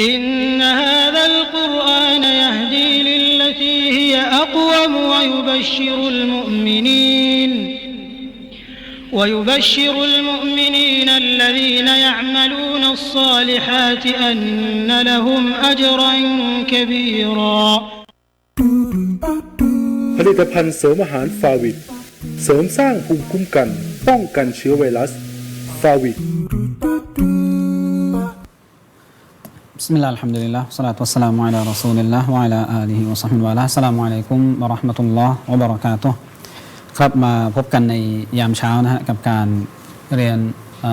إن هذا القرآن يهدي للتي هي أقوم ويبشر المؤمنين ويبشر المؤمنين الذين يعملون الصالحات أن لهم أجرا كبيرا ผลิตภัณฑ์เสริมอาหารฟาวิดเสริมสร้างภูมิคุ้มกัน ป้องกันเชื้อไวรัสฟาวิด بسم الله الحمد لله والصلاة والسلام على رسول الله وعلى آله وصحبه وعلى السلام عليكم ورحمة الله وبركاته ครับมาพบกันในยามเช้านะฮะกับการเรียนเอ่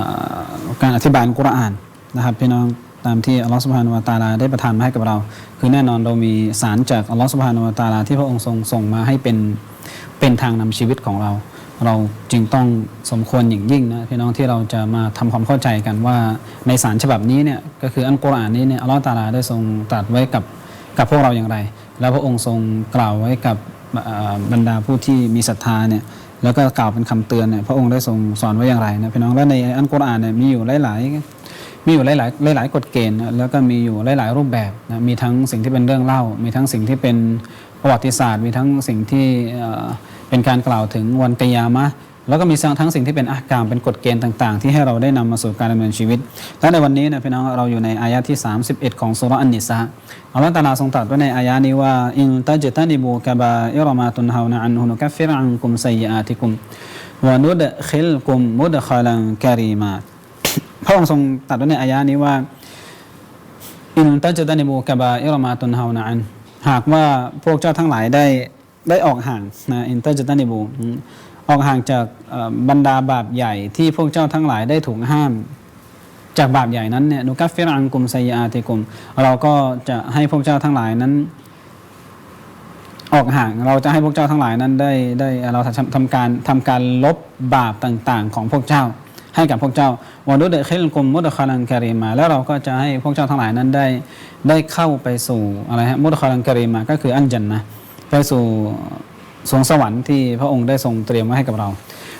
อการอธิบายอัลกุรอานนะครับพี่น้องตามที่อัลลอฮฺสุบฮานุวะตะอาลาได้ประทานมาให้กับเรา คือแน่นอนเรามีสารจากอัลลอฮฺสุบฮานุวะตะอาลาที่พระองค์ทรงส่งมาให้เป็นเป็นทางนำชีวิตของเรา เราจึงต้องสมควรอย่างยิ่งนะพี่น้องที่เราจะมาทำความเข้าใจกันว่าในสารฉบับนี้เนี่ยก็คืออัลกุรอานนี้เนี่ยอัลลอฮฺตาลาได้ทรงตรัสไว้กับกับพวกเราอย่างไร แล้วพระองค์ทรงกล่าวไว้กับบรรดาผู้ที่มีศรัทธาเนี่ยแล้วก็กล่าวเป็นคำเตือนเนี่ยพระองค์ได้ทรงสอนไว้อย่างไรนะพี่น้องและในอัลกุรอานเนี่ยมีอยู่หลายๆมีอยู่หลายๆหลาย ๆ กฎเกณฑ์แล้วก็มีอยู่หลาย ๆ รูปแบบนะมีทั้งสิ่งที่เป็นเรื่องเล่า มีทั้งสิ่งที่เป็นประวัติศาสตร์ มีทั้งสิ่งที่ เป็นการกล่าวถึงวันกิยามะแล้วก็มีทั้งสิ่งที่เป็นอักามเป็นกฎเกณฑ์ต่าง ๆ ที่ให้เราได้นำมาสู่การดำเนินชีวิต และในวันนี้นะพี่น้องเราอยู่ในอายะที่ 31 ของสุรอันนิสาอัลลอฮฺตาลาทรงตรัสไว้ในอายะนี้ว่าอินตัจตานิบูกะบาอิรมาตุนฮาวนะอันฮุนุกัฟฟิรอันกุมไซยอาติกุมวะนุดคิลกุมมุดคอลังกะรีมาพระองค์ทรงตรัสไว้ในอายะนี้ว่าอินตัจตันิบูกะบาอิรมาตุนฮาวนะอันหากว่าพวกเจ้าทั้งหลายได้ ได้ออกห่างนะอินเตัจตันิบูอออกห่างจากบรรดาบาปใหญ่ที่พวกเจ้าทั้งหลายได้ถูกห้าม จากบาปใหญ่นั้นเนี่ยนุกัฟฟิรังกุมไซยาติกุม เราก็จะให้พวกเจ้าทั้งหลายนั้น ออกห่างเราจะให้พวกเจ้าทั้งหลายนั้นได้ได้เราทำการทำการลบบาปต่างๆ ของพวกเจ้า ให้กับพวกเจ้าวานุเดเคลกุมมุดคาลังการีมา แล้วเราก็จะให้พวกเจ้าทั้งหลายนั้นได้ได้เข้าไปสู่อะไรฮะมุดคาลังการีมาก็คืออันจันนะ ไปสู่สวงสวรรค์ที่พระองค์ได้ทรงเตรียมไว้ให้กับเรา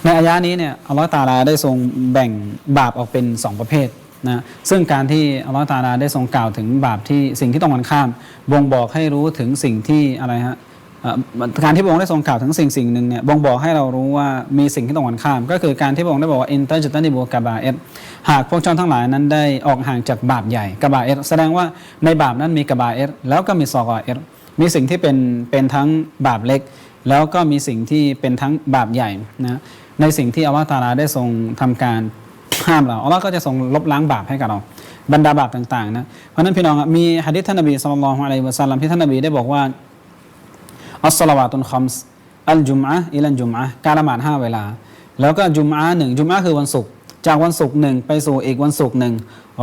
ในอายะนี้เนี่ยอัลลอฮฺตาลาได้ทรงแบ่งบาปออกเป็นสองประเภทนะซึ่งการที่อัลลอฮฺตาลาได้ทรงกล่าวถึงบาปที่สิ่งที่ต้องกันข้าม บ่งบอกให้รู้ถึงสิ่งที่อะไรฮะการที่พระองค์ได้ทรงกล่าวถึงสิ่งสิ่งหนึ่งเนี่ยบ่งบอกให้เรารู้ว่ามีสิ่งที่ตรงกันข้าม ก็คือการที่พระองค์ได้บอกว่าอินเตอร์จิตันิบูกาบาเอสหากพวกเจ้าทั้งหลายนั้นได้ออกห่างจากบาปใหญ่กาบาเอสแสดงว่าในบาปนั้นมีกาบาเอสแล้วก็มีซอกอเอส มีสิ่งที่เป็นเป็นทั้งบาปเล็ก แล้วก็มีสิ่งที่เป็นทั้งบาปใหญ่นะในสิ่งที่อัลลอฮฺตาลาได้ทรงทำการห้ามเราอัลลอฮ์ก็จะทรงลบล้างบาปให้กับเราบรรดาบาปต่างๆนะเพราะนั้นพี่น้องมีฮะดิษท่านนบีสุลต่านละฮ์อะลัยฮิวะสัลลัมที่ท่านนบีได้บอกว่าอัสสลาวาตุนคอมส์อัลจุมอะอิลันจุมอะการละหมาดห้าเวลา แล้วก็จุมอะหนึ่งจุมอะคือวันศุกร์จากวันศุกร์หนึ่งไปสู่อีกวันศุกร์หนึ่ง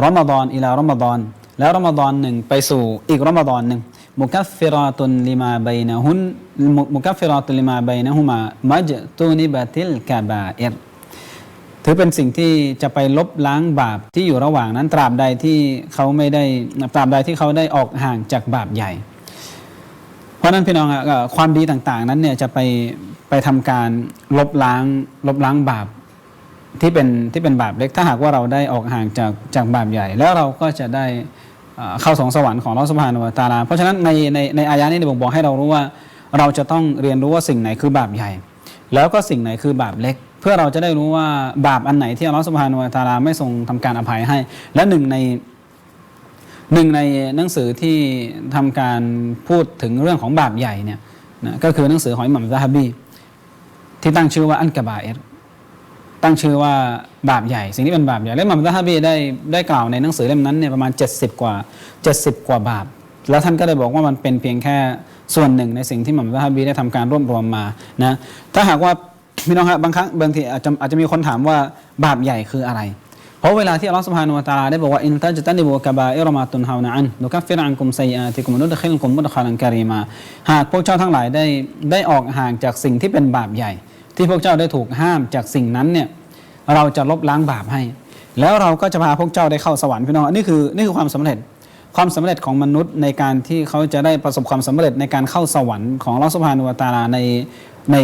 รอมฎอนอิลารอมฎอนแล้วรอมฎอนหนึ่งไปสู่อีกรอมฎอนหนึ่ง มุกัฟฟิราตุนลิมาบัยนะฮุนมุกัฟฟิราตุนลิมาบัยนะฮุมามัจตุนิบะติลกาบาเอรถือเป็นสิ่งที่จะไปลบล้างบาปที่อยู่ระหว่างนั้นตราบใดที่เขาไม่ได้ตราบใดที่เขาได้ออกห่างจากบาปใหญ่ เพราะนั้นพี่น้องอะความดีต่างๆ นั้นเนี่ยจะไปไปทำการลบล้างลบล้างบาปที่เป็นที่เป็นบาปเล็ก ถ้าหากว่าเราได้ออกห่างจากจากบาปใหญ่ แล้วเราก็จะได้ เข้าสวงสวรรค์ของลอสพานวตาลา เพราะฉะนั้นในในในอายะนี้ได้บ่งบอกให้เรารู้ว่า เราจะต้องเรียนรู้ว่าสิ่งไหนคือบาปใหญ่ แล้วก็สิ่งไหนคือบาปเล็ก เพื่อเราจะได้รู้ว่าบาปอันไหนที่อัลอสุบฮานุตาลาไม่ทรงทำการอภัยให้ และหนึ่งในหนึ่งในหนังสือที่ทำการพูดถึงเรื่องของบาปใหญ่เนี่ยนะก็คือหนังสือของอิหมัมซะฮับบีที่ตั้งชื่อว่าอันกะบาเอร ตั้งชื่อว่าบาปใหญ่ สิ่งที่เป็นบาปใหญ่และมัมซะฮับบีได้ได้กล่าวในหนังสือเล่มนั้นเนี่ยประมาณ 70 กว่า 70 กว่าบาป แล้วท่านก็ได้บอกว่ามันเป็นเพียงแค่ส่วนหนึ่งในสิ่งที่มัมซะฮับบีได้ทำการรวบรวมมานะถ้าหากว่าพี่น้องครับบางครั้งบางทีอาจจะอาจจะมีคนถามว่าบาปใหญ่คืออะไร เพราะเวลาที่อัลลอฮฺสุบฮานุวะตาลาได้บอกว่าอินตัจตันิบุกะบาอิรมาตุนฮาวนะอันนุกัฟฟิรอันกุมไซอาติกุมนุดคิลกุมมุดคาลันการีมา หากพวกเจ้าทั้งหลายได้ได้ออกห่างจากสิ่งที่เป็นบาปใหญ่ ที่พวกเจ้าได้ถูกห้ามจากสิ่งนั้นเนี่ยเราจะลบล้างบาปให้ แล้วเราก็จะพาพวกเจ้าได้เข้าสวรรค์พี่น้องนี่คือนี่คือความสำเร็จความสำเร็จของมนุษย์ในการที่เขาจะได้ประสบความสำเร็จในการเข้าสวรรค์ของอัลอสุบฮานุวตาลาในใน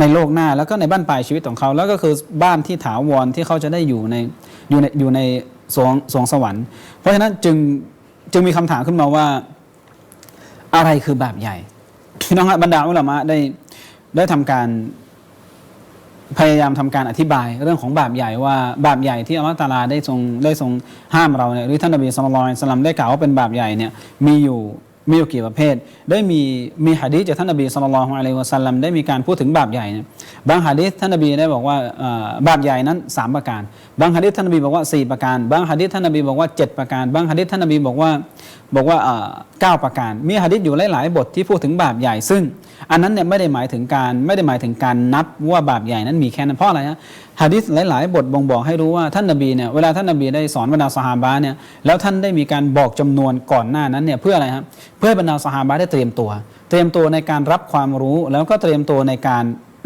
ในโลกหน้าแล้วก็ในบ้านปลายชีวิตของเขา แล้วก็คือบ้านที่ถาวรที่เขาจะได้อยู่ในอยู่ในอยู่ในสวงสวงสวรรค์ เพราะฉะนั้นจึงจึงมีคำถามขึ้นมาว่าอะไรคือบาปใหญ่พี่น้องฮะบรรดาอุลามะได้ได้ทำการ พยายามทำการอธิบายเรื่องของบาปใหญ่ว่าบาปใหญ่ที่อัลลอฮฺตาลาได้ทรงได้ทรงห้ามเราเนี่ยหรือท่านนบีสุลต่านสลัมได้กล่าวว่าเป็นบาปใหญ่เนี่ยมีอยู่ มีอยู่กี่ประเภท ได้มีมีหะดีษจากท่านนบีสุลต่านอะลัยวะสัลลัมได้มีการพูดถึงบาปใหญ่เนี่ยบางหะดีษท่านนบีได้บอกว่าบาปใหญ่นั้นสามประการ บางหะดีษท่านนบีบอกว่าสี่ประการ บางหะดีษท่านนบีบอกว่าเจ็ดประการ บางหะดีษท่านนบีบอกว่าบอกว่าเอ่อเก้าประการ มีหะดีษอยู่หลาย ๆ บทที่พูดถึงบาปใหญ่ซึ่ง อันนั้นเนี่ยไม่ได้หมายถึงการไม่ได้หมายถึงการนับว่าบาปใหญ่นั้นมีแค่นั้นเพราะอะไรฮะ ฮะดิษหลาย ๆ บทบ่งบอกให้รู้ว่าท่านนบีเนี่ยเวลาท่านนบีได้สอนบรรดาสหาบะเนี่ยแล้วท่านได้มีการบอกจำนวนก่อนหน้านั้นเนี่ยเพื่ออะไรครับเพื่อให้บรรดาสหาบะได้เตรียมตัว เตรียมตัวในการรับความรู้แล้วก็เตรียมตัวในการ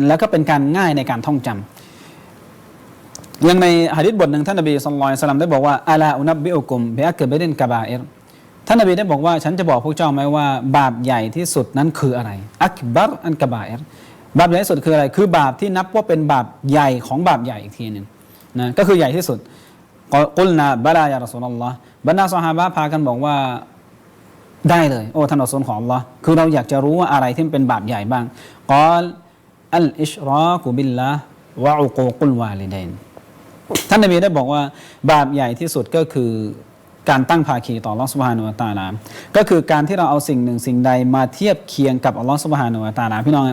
แล้วก็เป็นการง่ายในการท่องจำอย่างในหะดิษบทหนึ่งท่านนบีสุลต่านสลัมได้บอกว่าอาลาอุนับบิอุกุมเบอักเกเบดินกะบาเอรท่านนบีได้บอกว่าฉันจะบอกพวกเจ้าไหมว่า บาปใหญ่ที่สุดนั้นคืออะไร อักบัรอันกบาเอร บาปใหญ่ที่สุดคืออะไร คือบาปที่นับว่าเป็นบาปใหญ่ของบาปใหญ่อีกทีหนึ่งนะก็คือใหญ่ที่สุดกุลนาบาลายารอสุลลอฮ์บรรดาสหายพากันบอกว่าได้เลย โอ้ท่านอัสลของ Allah คือเราอยากจะรู้ว่าอะไรที่เป็นบาปใหญ่บ้างกอลอัลอิชรากุบิลละวะอุกูกุลวาลิดนท่านนบีได้บอกว่า บาปใหญ่ที่สุดก็คือ การตั้งภาคีต่ออัลลอฮฺสุบฮานุวตาลาก็คือการที่เราเอาสิ่งหนึ่งสิ่งใดมาเทียบเคียงกับอัลลอฮฺสุบฮานุวตาลาพี่น้อง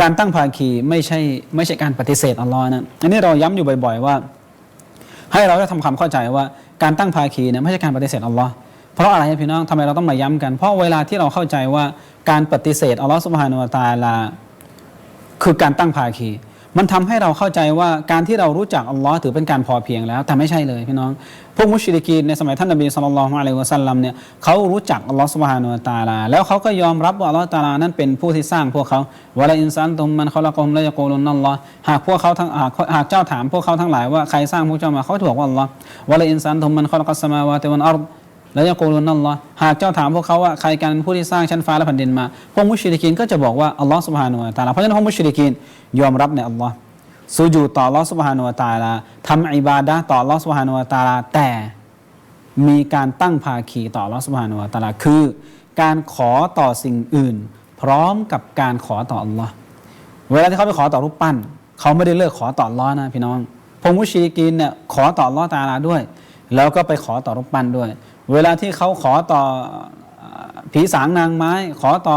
การตั้งภาคีไม่ใช่ไม่ใช่การปฏิเสธอัลลอฮ์นะอันนี้เราย้ำอยู่บ่อย ๆ ว่า ให้เราได้ทำความเข้าใจว่าการตั้งภาคีเนี่ยไม่ใช่การปฏิเสธอัลลอฮ์เพราะอะไรพี่น้องทำไมเราต้องมาย้ำกัน เพราะเวลาที่เราเข้าใจว่าการปฏิเสธอัลลอฮ์สุบฮานุวตาลาคือการตั้งภาคี มันทำให้เราเข้าใจว่าการที่เรารู้จักอัลลอฮ์ถือเป็นการพอเพียงแล้ว แต่ไม่ใช่เลยพี่น้อง พวกมุชริกีนในสมัยท่านนบีสุลต่านละฮ์อะลัยวะสัลลัมเนี่ยเขารู้จักอัลลอฮ์สุบฮานุวะตาลา แล้วเขาก็ยอมรับว่าอัลลอฮ์ตาลานั้นเป็นผู้ที่สร้างพวกเขาวะลาอินซานตุมมันเขาละกอมละยะกูลุนนัลลอฮ์หากพวกเขาทั้งหากหากเจ้าถามพวกเขาทั้งหลายว่าใครสร้างพวกเจ้ามาเขาจะบอกว่าอัลลอฮ์วะลาอินซานตุมมันเขาละกัสมาวาติวันอัรฎ แล้วจะกูรุนนัลลอฮ์หากเจ้าถามพวกเขาว่าใครกันผู้ที่สร้างชั้นฟ้าและแผ่นดินมา พวกมุชริกีนก็จะบอกว่าอัลลอฮ์สุบฮานุวะตะอาลาเพราะฉะนั้นพวกมุชริกีนยอมรับในอัลลอฮ์สูญูต่ออัลลอฮ์สุบฮานุวะตะอาลาทำอิบาดะต่ออัลลอฮ์สุบฮานุวะตะอาลาแต่มีการตั้งภาคีต่ออัลลอฮ์สุบฮานุวะตะอาลาคือ การขอต่อสิ่งอื่น พร้อมกับการขอต่ออัลลอฮ์เวลาที่เขาไปขอต่อรูปปั้น เขาไม่ได้เลิกขอต่ออัลลอฮ์นะพี่น้องพวกมุชริกีนเนี่ยขอต่ออัลลอฮ์ตาลาด้วย แล้วก็ไปขอต่อรูปปั้นด้วย เวลาที่เขาขอต่อผีสางนางไม้ ขอต่อ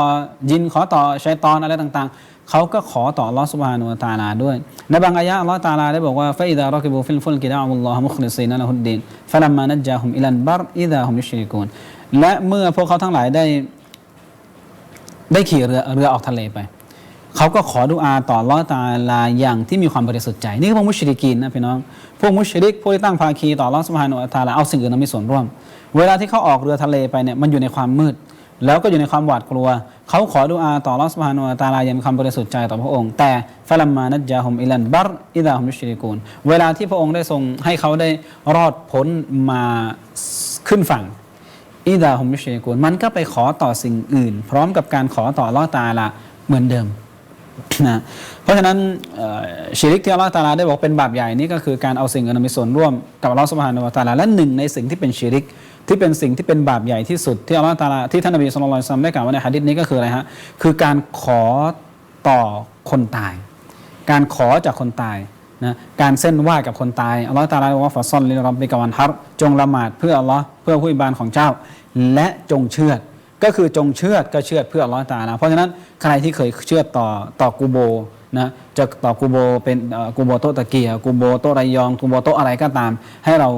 ยินขอต่อชัยตอนอะไรต่างๆ เขาก็ขอต่อลอสุบานุวะตาลาด้วย ในบางอายะลอตาลาได้บอกว่าฟะอิดะรอกิบุฟิลฟุลกิดะอัลลอฮ์มุคลิซีนละฮุดดีนฟะลัมมานัจจาฮุมอิลันบัรอิดะฮุมยุชริกูนและเมื่อพวกเขาทั้งหลายได้ได้ขี่เรือเรือออกทะเลไป เขาก็ขอดุอาต่อลอตาลาอย่างที่มีความบริสุทธิ์ใจ นี่คือพวกมุชริกีนนะพี่น้อง พวกมุชริกพวกที่ตั้งภาคีต่อลอสุบฮานุวะตาลาเอาสิ่งอื่นมามีส่วนร่วม เวลาที่เขาออกเรือทะเลไปเนี่ยมันอยู่ในความมืด แล้วก็อยู่ในความหวาดกลัว เขาขอดุอาต่อลอสุบฮานุวะตาลาอย่างมีความบริสุทธิ์ใจต่อพระองค์ แต่ฟลัมมานัจจาฮุมอิลันบัรอิดะฮุมยุชริกูนเวลาที่พระองค์ได้ทรงให้เขาได้รอดพ้นมาขึ้นฝั่งอิดาฮุมยุชริกูนมันก็ไปขอต่อสิ่งอื่น พร้อมกับการขอต่อลอตาลาเหมือนเดิม นะเพราะฉะนั้นชิริกที่อัลลอฮ์ตาลาได้บอกเป็นบาปใหญ่นี่ก็คือการเอาสิ่งอื่นมามีส่วนร่วมกับอัลลอฮ์สุบฮานุวะตาลาและหนึ่งในสิ่งที่เป็นชิริกที่เป็นสิ่งที่เป็นบาปใหญ่ที่สุดที่อัลลอฮ์ตาลาที่ท่านนบีสุลต่านได้กล่าวไว้ในฮะดิษนี้ก็คืออะไรฮะคือการขอต่อคนตาย การขอจากคนตายนะการเส้นไหว้กับคนตายอัลลอฮฺตาลาบอกว่าฟาซอนลิรับบิกวันฮัรจงละหมาดเพื่ออัลลอฮ์เพื่อผู้อิบานของเจ้า และจงเชื่อ ก็คือจงเชื่อก็เชื่อเพื่ออัลลอฮฺตาลาเพราะฉะนั้นใครที่เคยเชื่อต่อต่อกูโบนะจะต่อกูโบเป็นกูโบโตตะเกียกูโบโตะระยองกูโบโตอะไรก็ตาม ให้เรา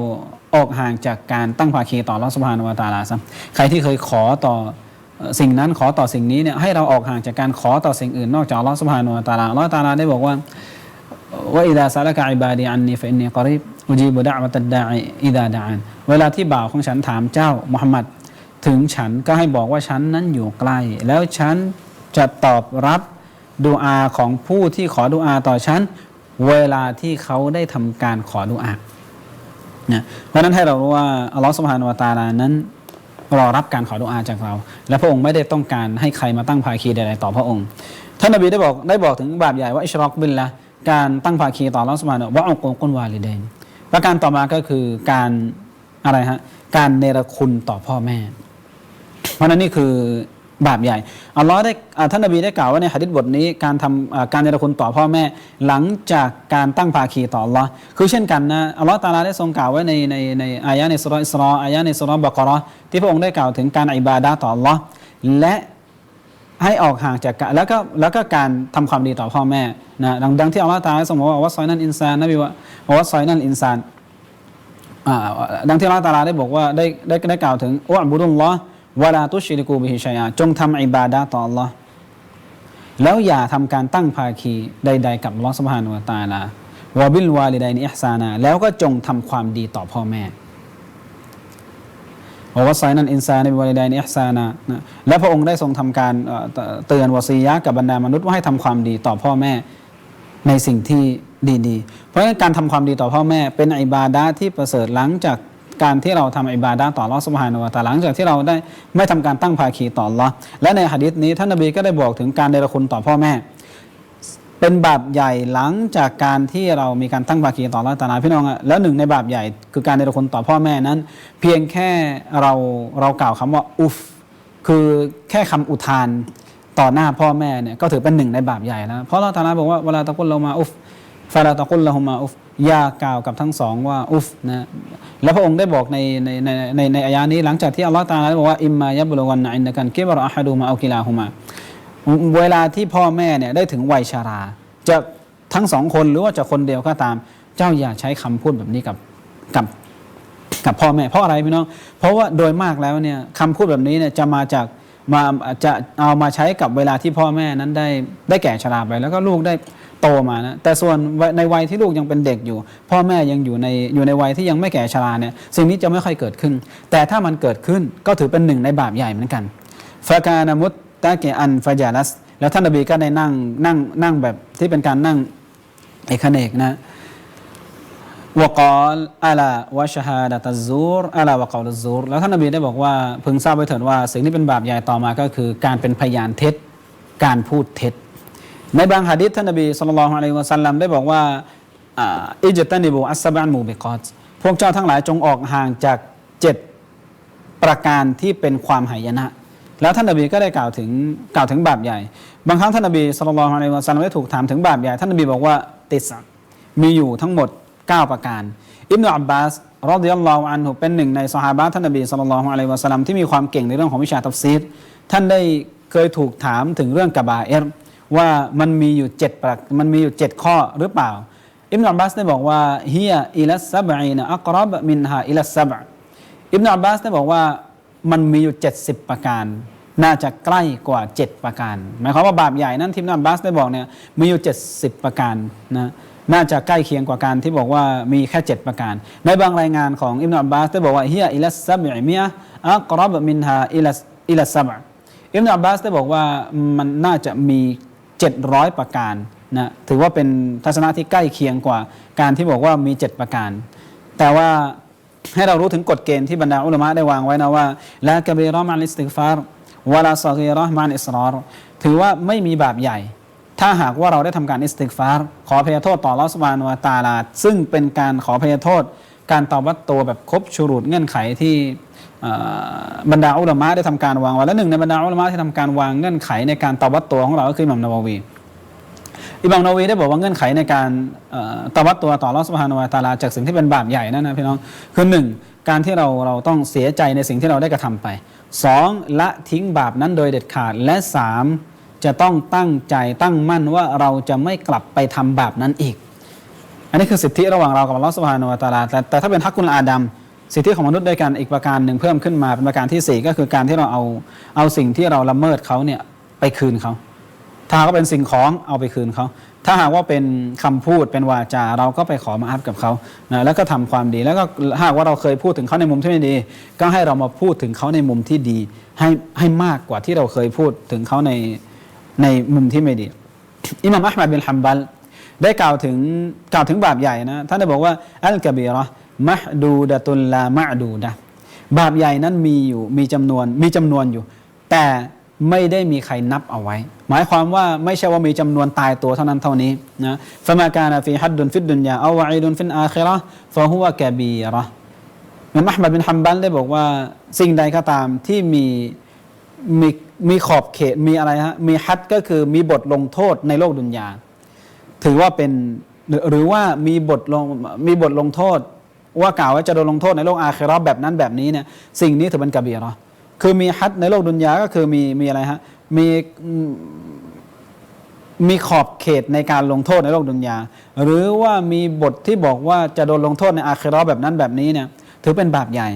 ออกห่างจากการตั้งภาคีต่ออัลลอฮฺสุบฮานวตาลาซะใครที่เคยขอต่อสิ่งนั้นขอต่อสิ่งนี้เนี่ยให้เราออกห่างจากการขอต่อสิ่งอื่นนอกจากอัลลอฮฺสุบฮานวตาลาอัตาลาได้บอกว่าว่าอิดาซาลกะอิบาดีอันนีฟอินนีกอรีบอุจีบุดะวะตัดดาอิอิดาดะอันเวลาที่บ่าวของฉันถามเจ้ามุฮัมมัด ถึงฉันก็ให้บอกว่าฉันนั้นอยู่ใกล้ แล้วฉันจะตอบรับดูอาของผู้ที่ขอดูอาต่อฉัน เวลาที่เขาได้ทำการขอดูอานะเพราะนั้นให้เรารู้ว่าอัลลอฮฺสุบฮานุวะตาลานั้นรอรับการขอดุอาจากเรา และพระองค์ไม่ได้ต้องการให้ใครมาตั้งภาคีใดๆต่อพระองค์ ท่านนบีได้บอกได้บอกถึงบาปใหญ่ว่าอิชรอกบิลละการตั้งภาคีต่ออัลลอฮฺสุบฮานะฮูวะอัลกุลกุนวาลิเดนประการต่อมาก็คือการอะไรฮะการเนรคุณต่อพ่อแม่ เพราะนั้นนี่คือบาปใหญ่อัลลอฮ์ได้อ่าท่านนบีได้กล่าวว่าในหะดิษบทนี้การทำการเนรคุณต่อพ่อแม่ หลังจากการตั้งภาคีต่ออัลลอฮ์คือเช่นกันนะอัลลอฮ์ตาลาได้ทรงกล่าวไว้ในในในอายะห์ในสุเราะห์อิสราอายะห์ในสุเราะห์บะเกราะห์ที่พระองค์ได้กล่าวถึงการอิบาดะห์ต่ออัลลอฮ์และให้ออกห่างจากการแล้วก็แล้วก็การทำความดีต่อพ่อแม่นะดังดังที่อัลลอฮ์ตาลาทรงบอกว่าวัสซอยนันอินซานนบีว่าวัสซอยนันอินซานดังที่อัลลอฮฺตาลาได้บอกว่าได้ได้ได้กล่าวถึงอัลบุดุลลอฮ์ วลาตุชริกูบิฮิชัยอาจงทำอิบาดะต่อ Allah แล้วอย่าทำการตั้งภาคีใด ๆ กับอัลอสุบานุตาลาวะบิลวาลิดัยนิอิฮซานา แล้วก็จงทำความดีต่อพ่อแม่วะวัสไซนันอินซานบิวาลิดัยนิอิฮซานาและพระองค์ได้ทรงทำการเตือนวะซียะกับบรรดามนุษย์ว่าให้ทำความดีต่อพ่อแม่ในสิ่งที่ดีๆ เพราะฉะนั้นการทำความดีต่อพ่อแม่เป็นอิบาดะที่ประเสริฐหลังจาก การที่เราทำอิบาดะต่ออัลลอสุบฮานะฮูวะตาหลังจากที่เราได้ไม่ทำการตั้งภาคีต่ออัลลอและในหะดีษนี้ท่านนบีก็ได้บอกถึงการเดรคุณต่อพ่อแม่ เป็นบาปใหญ่หลังจากการที่เรามีการตั้งภาคีต่ออัลลอตาลาพี่น้องอะแล้วหนึ่งในบาปใหญ่ คือการเดรคุณต่อพ่อแม่นั้น เพียงแค่เราเรากล่าวคำว่าอุฟคือแค่คำอุทานต่อหน้าพ่อแม่เนี่ยก็ถือเป็นหนึ่งในบาปใหญ่แล้วเพราะเราตาลาบอกว่าเวลาตะกุลเรามาอุฟฟาลาตะกุลเรามาอุฟ อย่ากล่าวกับทั้งสองว่าอุฟนะแล้วพระองค์ได้บอกในในในในในอายานี้ หลังจากที่อัลลอฮฺตาลาบอกว่าอิมมายับุลุวันนะอินนะกันกิบรออะฮัดูมาเอากิลาฮุมาเวลาที่พ่อแม่เนี่ยได้ถึงวัยชารา จะทั้งสองคนหรือว่าจะคนเดียวก็ตาม เจ้าอย่าใช้คำพูดแบบนี้กับกับกับพ่อแม่เพราะอะไรพี่น้อง เพราะว่าโดยมากแล้วเนี่ยคำพูดแบบนี้เนี่ยจะมาจากมาจะเอามาใช้กับเวลาที่พ่อแม่นั้นได้ได้แก่ชราไป แล้วก็ลูกได้ โตมานะแต่ส่วนในวัยที่ลูกยังเป็นเด็กอยู่ พ่อแม่ยังอยู่ในอยู่ในวัยที่ยังไม่แก่ชราเนี่ยสิ่งนี้จะไม่ค่อยเกิดขึ้น แต่ถ้ามันเกิดขึ้นก็ถือเป็นหนึ่งในบาปใหญ่เหมือนกันฟากานามุตตะเกอันฟาจารัส แล้วท่านนบีก็ได้นั่งนั่งนั่งแบบที่เป็นการนั่งเอกเนกนะวกอลอาลาวะชฮาดะตัซูรอาลาวะกอลซูรแล้วท่านนบีได้บอกว่าพึงทราบไว้เถิดว่า สิ่งที่เป็นบาปใหญ่ต่อมาก็คือ การเป็นพยานเท็จ การพูดเท็จ ในบางหะดีษท่านนบีสุลต่านละฮ์อะลัยวะสัลลัมได้บอกว่าอิจตันิบูอัสซะบันมูบิกอตพวกเจ้าทั้งหลายจงออกห่างจากเจ็ดประการที่เป็นความหายนะ แล้วท่านนบีก็ได้กล่าวถึงกล่าวถึงบาปใหญ่ บางครั้งท่านนบีสุลต่านละฮ์อะลัยวะสัลลัมได้ถูกถามถึงบาปใหญ่ ท่านนบีบอกว่าติสมีอยู่ทั้งหมด 9 ประการ อิบนุอับบาสรอดิยัลลอฮุอันฮุเป็นหนึ่งในสหายท่านนบีสุลต่านละฮ์อะลัยวะสัลลัมที่มีความเก่งในเรื่องของวิชาตัฟซีรท่านได้เคยถูกถามถึงเรื่องกบาเอร ว่ามันมีอยู่เจ็ดประมันมีอยู่เจ็ดข้อหรือเปล่า อิบนุอับบาสได้บอกว่าเฮียอิลัสซับอีนอักรบมินฮาอิลัสซับอิบนุอับบาสได้บอกว่ามันมีอยู่ 70 ประการ น่าจะใกล้กว่า 7 ประการ หมายความว่าบาปใหญ่นั้นที่อิบนุอับบาสได้บอกเนี่ยมีอยู่ 70 ประการนะน่าจะใกล้เคียงกว่าการที่บอกว่ามีแค่ 7 ประการ ในบางรายงานของอิบนุอับบาสได้บอกว่าเฮียอิลัสซับอีมียอักรบมินฮาอิลัสอิลัสซับอิบนุอับบาสได้บอกว่ามันน่าจะมี 700 ประการนะถือว่าเป็นทัศนะที่ใกล้เคียงกว่าการที่บอกว่ามี 7 ประการ แต่ว่าให้เรารู้ถึงกฎเกณฑ์ที่บรรดาอุลามะได้วางไว้นะว่าละกะบีรอมันอิสติกฟารวลาซอกีรอมันอิสรอรถือว่าไม่มีบาปใหญ่ ถ้าหากว่าเราได้ทำการอิสติกฟารขอพยโทษต่อลอสบานวตาลา ซึ่งเป็นการขอพยโทษ การตอบวัดตัวแบบครบชูรุดเงื่อนไขที่บรรดาอุลามะได้ทำการวางไว้และหนึ่งในบรรดาอุลามะที่ทำการวางเงื่อนไขในการตอบวัดตัวของเราก็คืออิหมัมนาววีอิบามนาวีได้บอกว่าเงื่อนไขในการตอบวัดตัวต่อรอสพานวตาลาจากสิ่งที่เป็นบาปใหญ่นั่นนะพี่น้องคือหนึ่งการที่เราเราต้องเสียใจในสิ่งที่เราได้กระทำไปสองละทิ้งบาปนั้นโดยเด็ดขาดและสามจะต้องตั้งใจตั้งมั่นว่าเราจะไม่กลับไปทำบาปนั้นอีก อันนี้คือสิทธิระหว่างเรากับลอสพานวตาลาแต่แต่ถ้าเป็นฮักกุลอาดัมสิทธิของมนุษย์ด้วยกันอีกประการหนึ่งเพิ่มขึ้นมาเป็นประการที่สี่ก็คือการที่เราเอาเอาสิ่งที่เราละเมิดเขาเนี่ยไปคืนเขาถ้ากว่าเป็นสิ่งของเอาไปคืนเขาถ้าหากว่าเป็นคำพูดเป็นวาจาเราก็ไปขอมาอัพกับเขานะแล้วก็ทำความดีแล้วก็หากว่าเราเคยพูดถึงเขาในมุมที่ไม่ดี ก็ให้เรามาพูดถึงเขาในมุมที่ดี ให้ให้มากกว่าที่เราเคยพูดถึงเขาในในมุมที่ไม่ดีอิหม่ามอัลมัดบินฮัมบัล ได้กล่าวถึงกล่าวถึงบาปใหญ่นะท่านได้บอกว่าอัลกบีระมะดูดะตุลลามะดูดะบาปใหญ่นั้นมีอยู่มีจำนวนมีจำนวนอยู่ แต่ไม่ได้มีใครนับเอาไว้ หมายความว่าไม่ใช่ว่ามีจำนวนตายตัวเท่านั้นเท่านี้นะฟะมาการฟีฮัดดุนฟิดดุนยาอาวะอีดุนฟินอาคิราะฟะฮุวะกะบีราะห์มันอัลมัดบินฮัมบัลได้บอกว่าสิ่งใดก็ตามที่มีมีมีขอบเขตมีอะไรฮะมีฮัดก็คือมีบทลงโทษในโลกดุนยา ถือว่าเป็นหรือว่ามีบทลงมีบทลงโทษ ว่ากล่าวว่าจะโดนลงโทษในโลกอาคราแบบนั้นแบบนี้เนี่ยสิ่งนี้ถือเป็นกะบีราะห์คือมีฮัดในโลกดุนยาก็คือมีมีอะไรฮะมีมีขอบเขตในการลงโทษในโลกดุนยา หรือว่ามีบทที่บอกว่าจะโดนลงโทษในอาคราแบบนั้นแบบนี้เนี่ยถือเป็นบาปใหญ่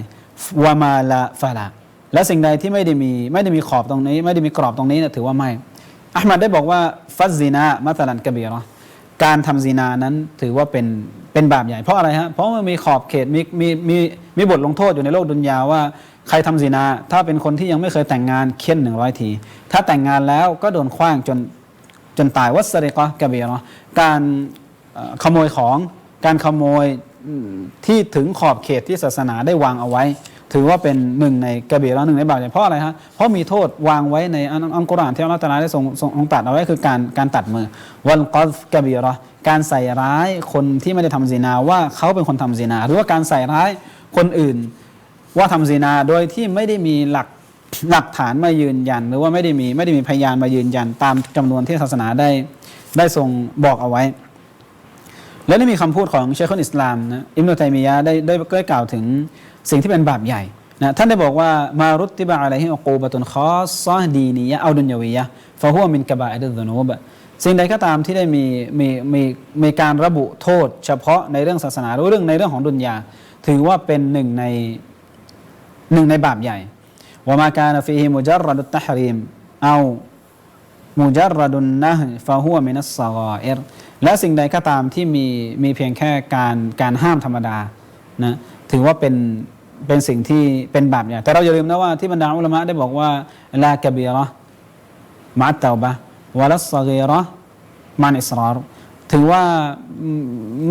วามาละฟาลาและสิ่งใดที่ไม่ได้มีไม่ได้มีขอบตรงนี้ ไม่ได้มีกรอบตรงนี้เนี่ยถือว่าไม่อัลมัดได้บอกว่าฟัซซินามัตลันกะบีราะห์ การทำซีนานั้นถือว่าเป็นเป็นบาปใหญ่เพราะอะไรฮะเพราะมันมีขอบเขตมีมีมีมีบทลงโทษอยู่ในโลกดุนยาว่าใครทำซีนา ถ้าเป็นคนที่ยังไม่เคยแต่งงานเค้นหนึ่งร้อยที ถ้าแต่งงานแล้วก็โดนขว้างจนจนตายวัสริกะกะเบียเนาะการขโมยของการขโมยที่ถึงขอบเขตที่ศาสนาได้วางเอาไว้ ถือว่าเป็นหนึ่งในกระเบียแล้วหนึ่งในบาปใหญ่เพราะอะไรฮะเพราะมีโทษวางไว้ในอัลกุรอานที่อัลลอฮฺตะอาลาได้ทรงทรงตัดเอาไว้คือการการตัดมือวันกอฟกระเบียรอการใส่ร้ายคนที่ไม่ได้ทำซีนาว่าเขาเป็นคนทำซีนา หรือว่าการใส่ร้ายคนอื่น ว่าทำซีนาโดยที่ไม่ได้มีหลักหลักฐานมายืนยัน หรือว่าไม่ได้มีไม่ได้มีพยานมายืนยัน ตามจำนวนที่ศาสนาได้ได้ทรงบอกเอาไว้ และได้มีคำพูดของเชคคนอิสลามนะอิมนุตัยมียะได้ได้ได้กล่าวถึง สิ่งที่เป็นบาปใหญ่นะท่านได้บอกว่ามารุตติบะอะไรฮิอกูบะตุนคอซอดีนียะเอาดุนยาวียะฟะฮุวมินกะบาอิดุนุบะสิ่งใดก็ตามที่ได้มีมีมีมีการระบุโทษ เฉพาะในเรื่องศาสนาหรือเรื่องในเรื่องของดุนยา ถือว่าเป็นหนึ่งในหนึ่งในบาปใหญ่วามาการฟีฮิมุจัรรดุตตะฮรีมเอามุจารดุนนะฟาหัวมินัสซากอเอรและสิ่งใดก็ตามที่มีมีเพียงแค่การการห้ามธรรมดานะถือว่าเป็น เป็นสิ่งที่เป็นบาปใหญ่แต่เราอย่าลืมนะว่าที่บรรดาอุลามะได้บอกว่าลากะบีเราะมาตเตาบะวลัสซากีเราะมันอิสรารถือว่า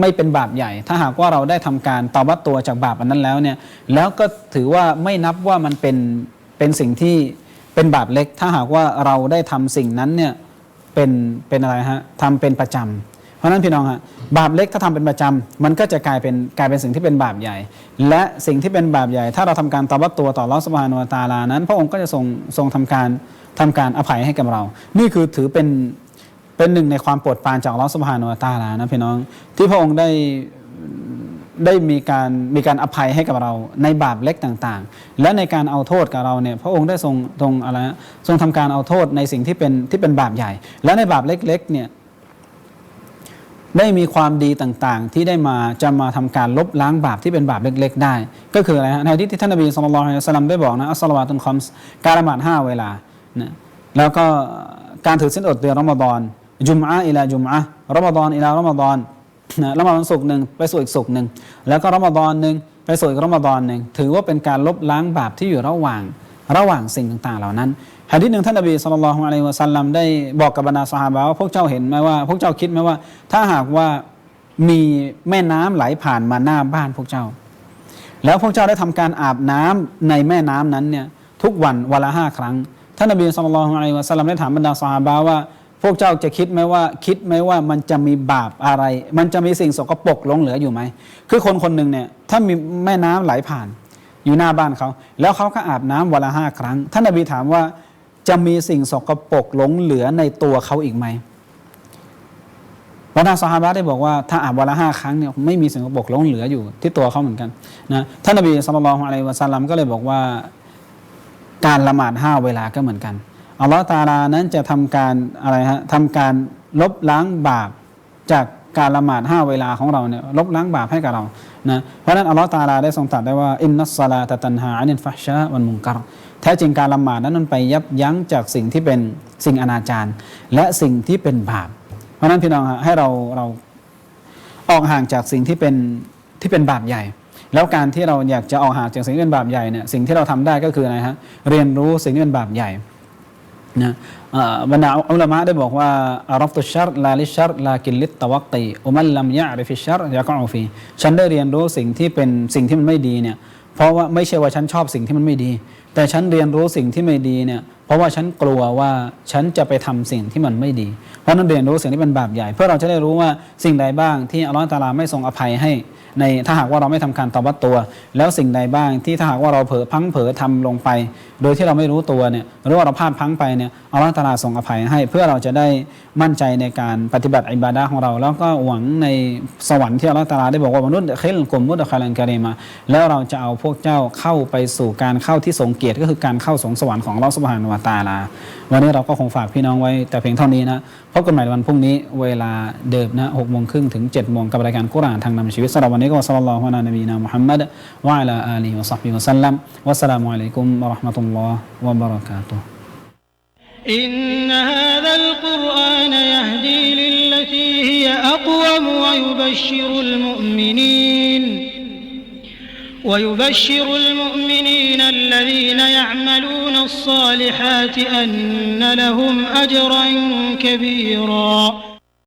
ไม่เป็นบาปใหญ่ ถ้าหากว่าเราได้ทำการตอบัตตัวจากบาปอันนั้นแล้วเนี่ยแล้วก็ถือว่าไม่นับว่ามันเป็นเป็นสิ่งที่เป็นบาปเล็ก ถ้าหากว่าเราได้ทำสิ่งนั้นเนี่ยเป็นเป็นอะไรฮะทำเป็นประจำเพ ราะนั้นพี่น้องฮะบาปเล็กถ้าทำเป็นประจำมันก็จะกลายเป็นกลายเป็นสิ่งที่เป็นบาปใหญ่ และสิ่งที่เป็นบาปใหญ่ ถ้าเราทำการตอบัตตัวต่ออัลลอสบานุวตาลานั้น พระองค์ก็จะทรงทรงทำการทำการอภัยให้กับเรา นี่คือถือเป็นเป็นหนึ่งในความโปรดปรานจากอัลอสบานุวตาลานะพี่น้องที่พระองค์ได้ได้มีการมีการอภัยให้กับเราในบาปเล็กต่างๆ และในการเอาโทษกับเราเนี่ยพระองค์ได้ทรงทรงอะไรนะทรงทำการเอาโทษในสิ่งที่เป็นที่เป็นบาปใหญ่ และในบาปเล็กๆเนี่ย ได้มีความดีต่างๆ ที่ได้มาจะมาทำการลบล้างบาปที่เป็นบาปเล็ก ๆ ได้ ก็คืออะไรฮะในที่ที่ท่านนบีสุลต่านละฮ์อัลสลัมได้บอกนะอัสลาวาตุนคอมสการละหมาดห้าเวลานะแล้วก็การถือศีลอดเดือนรอมฎอนจุมอะอิลาจุมอะรอมฎอนอิลารอมฎอนนะรอมฎอนสุกร์หนึ่งไปสู่อีกสุกร์หนึ่งแล้วก็รอมฎอนหนึ่งไปสู่อีกรอมฎอนหนึ่งถือว่าเป็นการลบล้างบาปที่อยู่ระหว่าง ระหว่างสิ่งต่างๆ เหล่านั้นหะดีษหนึ่งท่านนบีสุลต่านละฮ์อะลัยฮิวะสัลลัมได้บอกกับบรรดาสหายว่าพวกเจ้าเห็นไหมว่า พวกเจ้าคิดไหมว่า ถ้าหากว่ามีแม่น้ำไหลผ่านมาหน้าบ้านพวกเจ้า แล้วพวกเจ้าได้ทำการอาบน้ำในแม่น้ำนั้นเนี่ยทุกวันวันละห้าครั้งท่านนบีสุลต่านละฮ์อะลัยฮิวะสัลลัมได้ถามบรรดาสหายว่า พวกเจ้าจะคิดไหมว่า คิดไหมว่ามันจะมีบาปอะไร มันจะมีสิ่งสกปรกหลงเหลืออยู่ไหมคือคนคนหนึ่งเนี่ยถ้ามีแม่น้ำไหลผ่าน อยู่หน้าบ้านเขา แล้วเขาก็อาบน้ำวันละห้าครั้ง ท่านนบีถามว่าจะมีสิ่งสกปรกหลงเหลือในตัวเขาอีกไหมบรรดาสหายได้บอกว่าถ้าอาบวันละห้าครั้งเนี่ยไม่มีสิ่งสกปรกหลงเหลืออยู่ที่ตัวเขาเหมือนกันนะท่านนบีสุลต่านอะลัยฮิวะสัลลัมก็เลยบอกว่าการละหมาดห้าเวลาก็เหมือนกันอัลลอฮฺตาลานั้นจะทำการอะไรฮะทำการลบล้างบาปจากการละหมาดห้าเวลาของเราเนี่ยลบล้างบาปให้กับเรา นะเพราะนั้นอัลลอฮฺตาลาได้ทรงตรัสได้ว่าอินนัสซาลาตะตันฮาอันินฟัชชะวันมุงกัรแท้จริงการละหมาดนั้นมันไปยับยั้งจากสิ่งที่เป็นสิ่งอนาจารและสิ่งที่เป็นบาป เพราะนั้นพี่น้องให้เราเราออกห่างจากสิ่งที่เป็นที่เป็นบาปใหญ่ แล้วการที่เราอยากจะออกห่างจากสิ่งที่เป็นบาปใหญ่เนี่ยสิ่งที่เราทำได้ก็คืออะไรฮะเรียนรู้สิ่งที่เป็นบาปใหญ่นะ บรรดาอุลามะได้บอกว่าอารัฟตุชัรลาลิชัรลากิลิตตะวักตีอุมัลลัมยะริฟิชัรยะกอฟีฉันได้เรียนรู้สิ่งที่เป็นสิ่งที่มันไม่ดีเนี่ยเพราะว่าไม่ใช่ว่าฉันชอบสิ่งที่มันไม่ดี แต่ฉันเรียนรู้สิ่งที่ไม่ดีเนี่ยเพราะว่าฉันกลัวว่าฉันจะไปทำสิ่งที่มันไม่ดี เพราะนั้นเรียนรู้สิ่งที่เป็นบาปใหญ่ เพื่อเราจะได้รู้ว่าสิ่งใดบ้างที่อัลลอฮฺตาลาไม่ทรงอภัยให้ ในถ้าหากว่าเราไม่ทำการตอบัตตัว แล้วสิ่งใดบ้างที่ถ้าหากว่าเราเผลอพังเผลอทำลงไป โดยที่เราไม่รู้ตัวเนี่ยหรือว่าเราพลาดพังไปเนี่ยอัลลอฮฺตาลาทรงอภัยให้ เพื่อเราจะได้มั่นใจในการปฏิบัติอิบาดะของเรา แล้วก็หวังในสวรรค์ที่อัลลอฮฺตาลาได้บอกว่ามนุษย์เคลกุมมุดคาลันกะรีมา แล้วเราจะเอาพวกเจ้าเข้าไปสู่การเข้าที่ทรงเกียรติก็คือการเข้าสงสวรรค์ของอัลลอฮฺสุบฮานุวะตะอาลา วันนี้เราก็คงฝากพี่น้องไว้แต่เพียงเท่านี้นะพบกันใหม่ในวันพรุ่งนี้เวลาเดิมนะหกโมงครึ่งถึงเจ็ดโมงกับรายการกุรอานทางนำชีวิตสำหรับวันนี้ก็สัลลัลลอฮุอะลานบีนามุฮัมมัดวะอะลาอาลีฮิวะซัฮบิวะสัลลัมวัสสลามุอะลัยกุมวะเราะห์มะตุลลอฮ์วะบะเราะกาตุฮ์ إن هذا القرآن يهدي للتي هي أقوم ويبشر المؤمنين ويبشر المؤمنين الذين يعملون الصالحات أن لهم أجرا كبيرا.